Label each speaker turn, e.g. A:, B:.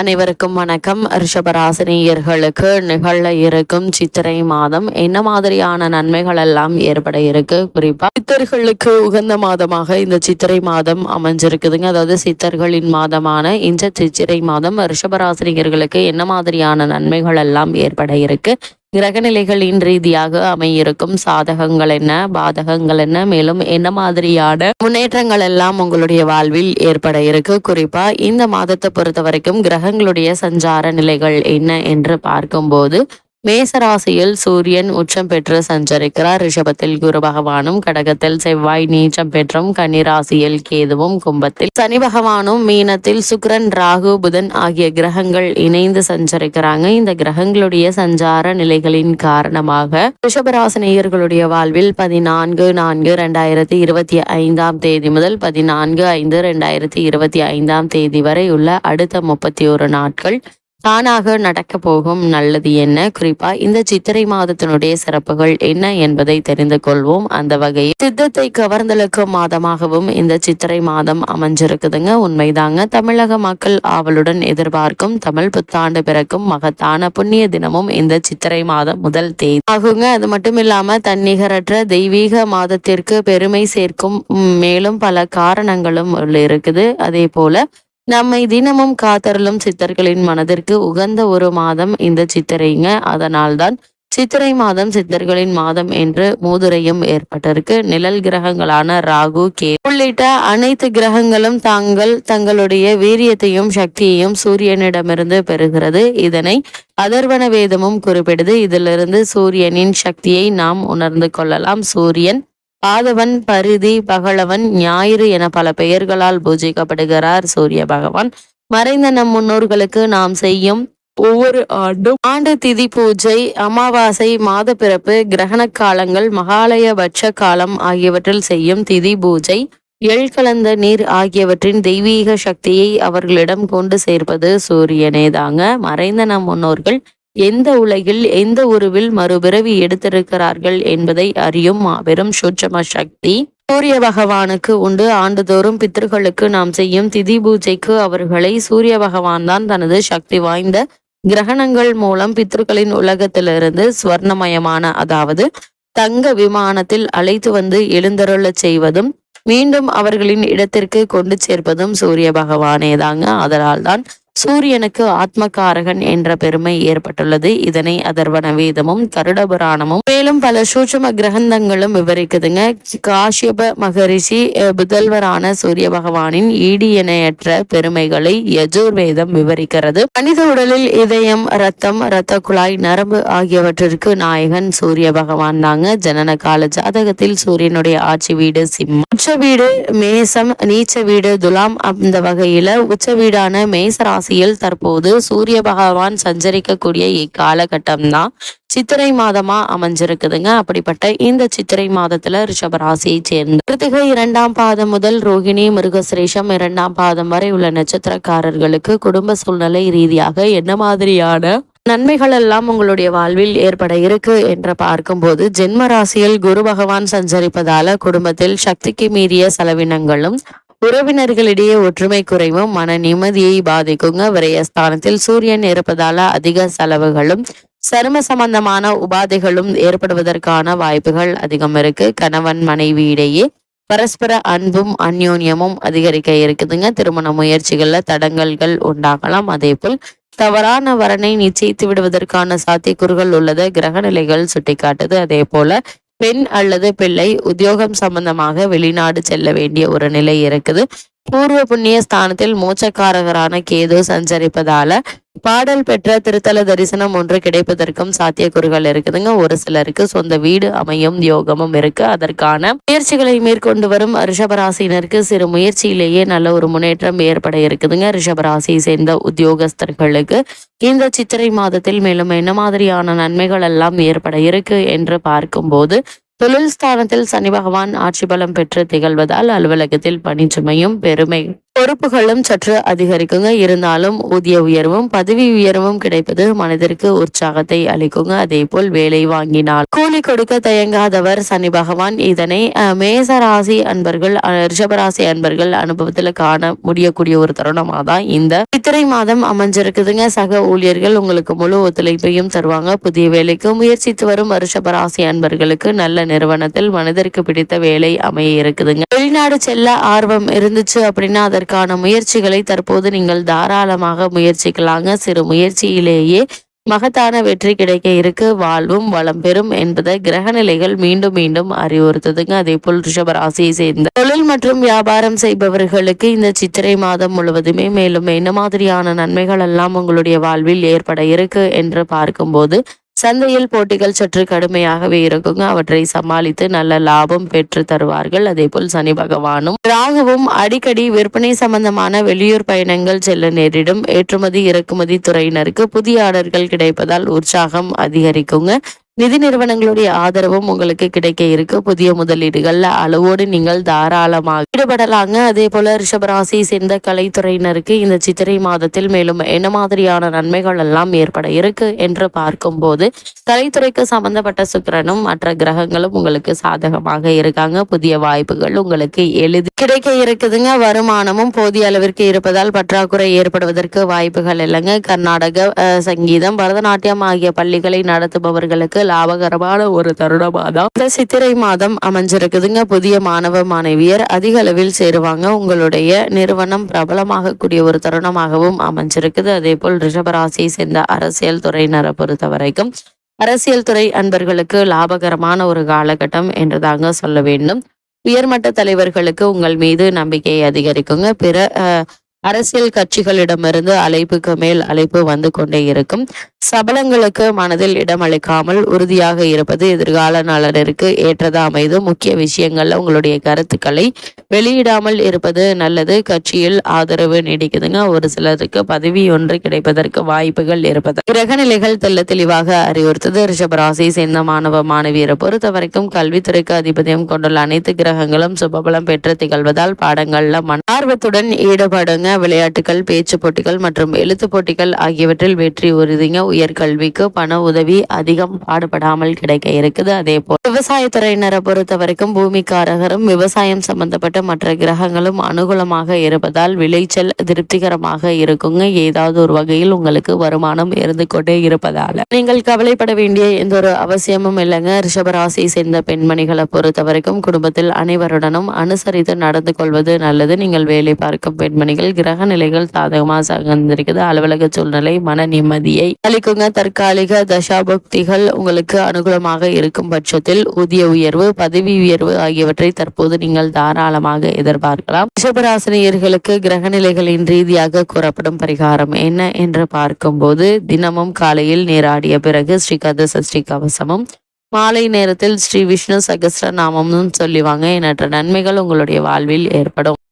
A: அனைவருக்கும் வணக்கம். ரிஷபராசினியர்களுக்கு நிகழ இருக்கும் சித்திரை மாதம் என்ன மாதிரியான நன்மைகள் எல்லாம் ஏற்பட இருக்கு? குறிப்பா சித்தர்களுக்கு உகந்த மாதமாக இந்த சித்திரை மாதம் அமைஞ்சிருக்குதுங்க. அதாவது சித்தர்களின் மாதமான இந்த சித்திரை மாதம் ரிஷபராசினியர்களுக்கு என்ன மாதிரியான நன்மைகள் எல்லாம் ஏற்பட இருக்கு? கிரகநிலைகளின் ரீதியாக அமையிருக்கும் சாதகங்கள் என்ன பாதகங்கள் என்ன மேலும் என்ன மாதிரியான முன்னேற்றங்கள் எல்லாம் உங்களுடைய வாழ்வில் ஏற்பட இருக்கு? குறிப்பா இந்த மாதத்தை பொறுத்த வரைக்கும் கிரகங்களுடைய சஞ்சார நிலைகள் என்ன என்று பார்க்கும்போது மேசராசியில் சூரியன் உச்சம் பெற்று சஞ்சரிக்கிறார். ரிஷபத்தில் குரு பகவானும் கடகத்தில் செவ்வாய் நீச்சம் பெற்றும் கன்னிராசியில் கேதுவும் கும்பத்தில் சனி பகவானும் மீனத்தில் சுக்ரன் ராகு புதன் ஆகிய கிரகங்கள் இணைந்து சஞ்சரிக்கிறாங்க. இந்த கிரகங்களுடைய சஞ்சார நிலைகளின் காரணமாக ரிஷபராசினியர்களுடைய வாழ்வில் பதினான்கு நான்கு ரெண்டாயிரத்தி இருபத்தி ஐந்தாம் தேதி முதல் பதினான்கு ஐந்து ரெண்டாயிரத்தி இருபத்தி ஐந்தாம் தேதி வரை உள்ள அடுத்த முப்பத்தி ஒரு நாட்கள் தானாக நடக்க போகும் நல்லது என்ன? குறிப்பா இந்த சித்திரை மாதத்தினுடைய சிறப்புகள் என்ன என்பதை தெரிந்து கொள்வோம். அந்த வகையில் சித்தத்தை கவர்ந்தெழுக்கும் மாதமாகவும் இந்த சித்திரை மாதம் அமைஞ்சிருக்குதுங்க. உண்மைதாங்க. தமிழக மக்கள் ஆவலுடன் எதிர்பார்க்கும் தமிழ் புத்தாண்டு பிறக்கும் மகத்தான புண்ணிய தினமும் இந்த சித்திரை மாதம் முதல் தேதி ஆகுங்க. அது மட்டும் இல்லாம தன்னிகரற்ற தெய்வீக மாதத்திற்கு பெருமை சேர்க்கும் மேலும் பல காரணங்களும் இருக்குது. அதே போல நம்மை தினமும் காத்தருளும் சித்தர்களின் மனதிற்கு உகந்த ஒரு மாதம் இந்த சித்திரைங்க. அதனால்தான் சித்திரை மாதம் சித்தர்களின் மாதம் என்று மூதுரையும் ஏற்பட்டிருக்கு. நிழல் கிரகங்களான ராகு கே உள்ளிட்ட அனைத்து கிரகங்களும் தாங்கள் தங்களுடைய வீரியத்தையும் சக்தியையும் சூரியனிடமிருந்து பெறுகிறது. இதனை அதர்வன வேதமும் குறிப்பிடுது. இதிலிருந்து சூரியனின் சக்தியை நாம் உணர்ந்து கொள்ளலாம். சூரியன் பாதவன் பரிதி பகலவன் ஞாயிறு என பல பெயர்களால் பூஜிக்கப்படுகிறார் சூரிய பகவான். மறைந்த நம் முன்னோர்களுக்கு நாம் செய்யும் ஒவ்வொரு ஆண்டும் ஆண்டு திதி பூஜை அமாவாசை மாத பிறப்பு கிரகண காலங்கள் மகாலயபட்ச காலம் ஆகியவற்றில் செய்யும் திதி பூஜை எள் கலந்த நீர் ஆகியவற்றின் தெய்வீக சக்தியை அவர்களிடம் கொண்டு சேர்ப்பது சூரியனே தாங்க மறைந்த நம் முன்னோர்கள் எந்த உலகில் எந்த உருவில் மறுபிறவி எடுத்திருக்கிறார்கள் என்பதை அறியும் மாபெரும் சூட்சம சக்தி. சூரிய பகவானுக்கு உண்டு. ஆண்டுதோறும் பித்தர்களுக்கு நாம் செய்யும் திதி பூஜைக்கு அவர்களை சூரிய பகவான் தான் தனது சக்தி வாய்ந்த கிரகணங்கள் மூலம் பித்தர்களின் உலகத்திலிருந்து ஸ்வர்ணமயமான அதாவது தங்க விமானத்தில் அழைத்து வந்து எழுந்தருளச் செய்வதும் மீண்டும் அவர்களின் இடத்திற்கு கொண்டு சேர்ப்பதும் சூரிய பகவானே தாங்க அதனால்தான் சூரியனுக்கு ஆத்மகாரகன் என்ற பெருமை ஏற்பட்டுள்ளது. இதனை அதர்வன வேதமும் கருட புராணமும் மேலும் பல சூட்சம கிரகந்தங்களும் விவரிக்குதுங்க. காஷ்யப மகரிஷி புதல்வரான சூரிய பகவானின் ஈடு இணையற்ற பெருமைகளை யஜுர்வேதம் விவரிக்கிறது. மனித உடலில் இதயம் ரத்தம் இரத்த குழாய் நரம்பு ஆகியவற்றிற்கு நாயகன் சூரிய பகவான் தாங்க. ஜனன கால ஜாதகத்தில் சூரியனுடைய ஆட்சி வீடு சிம்மம். உச்ச வீடு மேசம் நீச்ச வீடு துலாம் அந்த வகையில உச்ச வீடான மேச ராசி ராசியில் தற்போது சூரிய பகவான் சஞ்சரிக்கக்கூடிய இக்காலகட்டம் தான் சித்திரை மாதமா அமைஞ்சிருக்குதுங்க. அப்படிப்பட்ட இந்த சித்திரை மாதத்துல ரிஷப ராசியை சேர்ந்த கிருத்திகை இரண்டாம் பாதம் முதல் ரோகிணி மிருகசிரேஷம் இரண்டாம் பாதம் வரை உள்ள நட்சத்திரக்காரர்களுக்கு குடும்ப சூழ்நிலை ரீதியாக என்ன மாதிரியான நன்மைகள் எல்லாம் உங்களுடைய வாழ்வில் ஏற்பட இருக்கு என்று பார்க்கும்போது ஜென்ம ராசியில் குரு பகவான் சஞ்சரிப்பதால குடும்பத்தில் சக்திக்கு மீறிய செலவினங்களும் உறவினர்களிடையே ஒற்றுமை குறைவும் மன நிம்மதியை பாதிக்குங்க விரயஸ்தானத்தில் சூரியன் இருப்பதால அதிக செலவுகளும் சரும சம்பந்தமான உபாதைகளும் ஏற்படுவதற்கான வாய்ப்புகள் அதிகம் இருக்கு. கணவன் மனைவி இடையே பரஸ்பர அன்பும் அந்யோன்யமும் அதிகரிக்க இருக்குதுங்க. திருமண முயற்சிகள்ல தடங்கல்கள் உண்டாகலாம். அதே போல் தவறான வரனை நிச்சயித்து விடுவதற்கான சாத்தியக்கூறுகள் உள்ளது. கிரக நிலைகள் சுட்டிக்காட்டுது. அதே போல பெண் அல்லது பிள்ளை உத்தியோகம் சம்பந்தமாக வெளிநாடு செல்ல வேண்டிய ஒரு நிலை இருக்குது. பூர்வ புண்ணிய ஸ்தானத்தில் மோச்சக்காரகரான கேது சஞ்சரிப்பதால பாடல் பெற்ற திருத்தல தரிசனம் ஒன்று கிடைப்பதற்கும் சாத்தியக்கூறுகள் இருக்குதுங்க. ஒரு சிலருக்கு சொந்த வீடு அமையும் யோகமும் இருக்கு. அதற்கான முயற்சிகளை மேற்கொண்டு வரும் ரிஷபராசினருக்கு சிறு முயற்சியிலேயே நல்ல ஒரு முன்னேற்றம் ஏற்பட இருக்குதுங்க. ரிஷபராசியை சேர்ந்த உத்தியோகஸ்தர்களுக்கு இந்த சித்திரை மாதத்தில் மேலும் என்ன மாதிரியான நன்மைகள் எல்லாம் ஏற்பட இருக்கு என்று பார்க்கும்போது தொழில் ஸ்தானத்தில் சனி பகவான் ஆட்சி பலம் பெற்று திகழ்வதால் அலுவலகத்தில் பணிச்சுமையும் பெருமை பொறுப்புகளும் சற்று அதிகரிக்குங்க. இருந்தாலும் ஊதிய உயர்வும் பதவி உயர்வும் கிடைப்பது மனதிற்கு உற்சாகத்தை அளிக்குங்க. அதே போல் வேலை வாங்கினால் கூலி கொடுக்க தயங்காதவர் சனி பகவான். இதனை மேச ராசி அன்பர்கள் ரிஷபராசி அன்பர்கள் அனுபவத்துல காண முடியக்கூடிய ஒரு தருணமாக தான் இந்த சித்திரை மாதம் அமைஞ்சிருக்குதுங்க. சக ஊழியர்கள் உங்களுக்கு முழு ஒத்துழைப்பையும் தருவாங்க. புதிய வேலைக்கு முயற்சித்து வரும் ரிஷபராசி அன்பர்களுக்கு நல்ல நிறுவனத்தில் மனதிற்கு பிடித்த வேலை அமைய இருக்குதுங்க. வெளிநாடு செல்ல ஆர்வம் இருந்துச்சு அப்படின்னா அதற்கான முயற்சிகளை தற்போது நீங்கள் தாராளமாக முயற்சிக்கலாங்க. சிறு முயற்சியிலேயே மகத்தான வெற்றி கிடைக்க இருக்கு. வாழ்வும் வளம் பெறும் என்பதை கிரகநிலைகள் மீண்டும் மீண்டும் அறிவுறுத்துதுங்க. அதே போல் ரிஷபராசியை சேர்ந்த தொழில் மற்றும் வியாபாரம் செய்பவர்களுக்கு இந்த சித்திரை மாதம் முழுவதுமே மேலும் என்ன மாதிரியான நன்மைகள் எல்லாம் உங்களுடைய வாழ்வில் ஏற்பட இருக்கு என்று பார்க்கும்போது சந்தையில் போட்டிகள் சற்று கடுமையாகவே இருக்குங்க. அவற்றை சமாளித்து நல்ல லாபம் பெற்று தருவார்கள். அதே போல் சனி பகவானும் ராகுவும் அடிக்கடி விற்பனை சம்பந்தமான வெளியூர் பயணங்கள் செல்ல நேரிடும். ஏற்றுமதி இறக்குமதி துறையினருக்கு புதிய ஆர்டர்கள் கிடைப்பதால் உற்சாகம் அதிகரிக்குங்க. நிதி நிறுவனங்களுடைய ஆதரவும் உங்களுக்கு கிடைக்க இருக்கு. புதிய முதலீடுகள்ல அளவோடு நீங்கள் தாராளமாக ஈடுபடலாங்க. அதே போல ரிஷபராசி சேர்ந்த கலைத்துறையினருக்கு இந்த சித்திரை மாதத்தில் மேலும் என்ன மாதிரியான நன்மைகள் எல்லாம் ஏற்பட இருக்கு என்று பார்க்கும்போது கலைத்துறைக்கு சம்பந்தப்பட்ட சுக்கிரனும் மற்ற கிரகங்களும் உங்களுக்கு சாதகமாக இருக்காங்க. புதிய வாய்ப்புகள் உங்களுக்கு எளிது கிடைக்க இருக்குதுங்க. வருமானமும் போதிய அளவிற்கு இருப்பதால் பற்றாக்குறை ஏற்படுவதற்கு வாய்ப்புகள் இல்லைங்க. கர்நாடக சங்கீதம் பரதநாட்டியம் ஆகிய பள்ளிகளை நடத்துபவர்களுக்கு லாபகரமான ஒரு தருணமாக தான் இந்த சித்திரை மாதம் அமைஞ்சிருக்குதுங்க. புதிய மாணவ மாணவியர் அதிக அளவில் சேருவாங்க. உங்களுடைய நிறுவனம் பிரபலமாகக்கூடிய ஒரு தருணமாகவும் அமைஞ்சிருக்குது. அதே போல் ரிஷபராசியை சேர்ந்த அரசியல் துறையினரை பொறுத்த வரைக்கும் அரசியல் துறை அன்பர்களுக்கு லாபகரமான ஒரு காலகட்டம் என்று தாங்க சொல்ல வேண்டும். உயர்மட்ட தலைவர்களுக்கு உங்கள் மீது நம்பிக்கையை அதிகரிக்குங்க. பிற அரசியல் கட்சிகளிடமிருந்து அழைப்புக்கு மேல் அழைப்பு வந்து கொண்டே இருக்கும். சபலங்களுக்கு மனதில் இடம் அளிக்காமல் உறுதியாக இருப்பது எதிர்கால நலனிற்கு ஏற்றதா அமைது. முக்கிய விஷயங்கள்ல உங்களுடைய கருத்துக்களை வெளியிடாமல் இருப்பது நல்லது. கட்சியில் ஆதரவு நீடிக்குதுங்க. ஒரு சிலருக்கு பதவி ஒன்று கிடைப்பதற்கு வாய்ப்புகள் இருப்பது. கிரகநிலைகள் தெல்ல தெளிவாக அறிவுறுத்தது. ரிஷபராசி சேர்ந்த மாணவ மாணவியரை பொறுத்த வரைக்கும் கல்வித்துறைக்கு அதிபதியம் கொண்டுள்ள அனைத்து கிரகங்களும் சுபபலம் பெற்று திகழ்வதால் பாடங்கள்ல மன ஆர்வத்துடன் ஈடுபடுங்க. விளையாட்டுகள் பேச்சு போட்டிகள் மற்றும் எழுத்து போட்டிகள் ஆகியவற்றில் வெற்றி உறுதிங்க. உயர்கல்விக்கு பண உதவி அதிகம் பாடுபடாமல் கிடைக்க இருக்குது. அதே போல் விவசாயத்துறையினரை பொறுத்த வரைக்கும் பூமிக்காரகரும் விவசாயம் சம்பந்தப்பட்ட மற்ற கிரகங்களும் அனுகூலமாக இருப்பதால் விளைச்சல் திருப்திகரமாக இருக்குங்க. ஏதாவது ஒரு வகையில் உங்களுக்கு வருமானம் இருந்து கொண்டே இருப்பதால. நீங்கள் கவலைப்பட வேண்டிய எந்த ஒரு அவசியமும் இல்லைங்க. ரிஷபராசியை சேர்ந்த பெண்மணிகளை பொறுத்த வரைக்கும் குடும்பத்தில் அனைவருடனும் அனுசரித்து நடந்து கொள்வது நல்லது. நீங்கள் வேலை பார்க்கும் பெண்மணிகள் கிரக நிலைகள் சாதகமாக சகந்திருக்குது அலுவலக சூழ்நிலை மன நிம்மதியை அளிக்குங்க. தற்காலிக தசாபக்திகள் உங்களுக்கு அனுகூலமாக இருக்கும் பட்சத்தில் ஊதிய உயர்வு பதவி உயர்வு ஆகியவற்றை தற்போது நீங்கள் தாராளமாக எதிர்பார்க்கலாம். ரிஷபராசினியர்களுக்கு கிரகநிலைகளின் ரீதியாக கூறப்படும் பரிகாரம் என்ன என்று பார்க்கும்போது தினமும் காலையில் நீராடிய பிறகு ஸ்ரீகத சஷ்டி கவசமும் மாலை நேரத்தில் ஸ்ரீ விஷ்ணு சகஸ்ர நாமமும் சொல்லிவாங்க. எண்ணற்ற நன்மைகள் உங்களுடைய வாழ்வில் ஏற்படும்.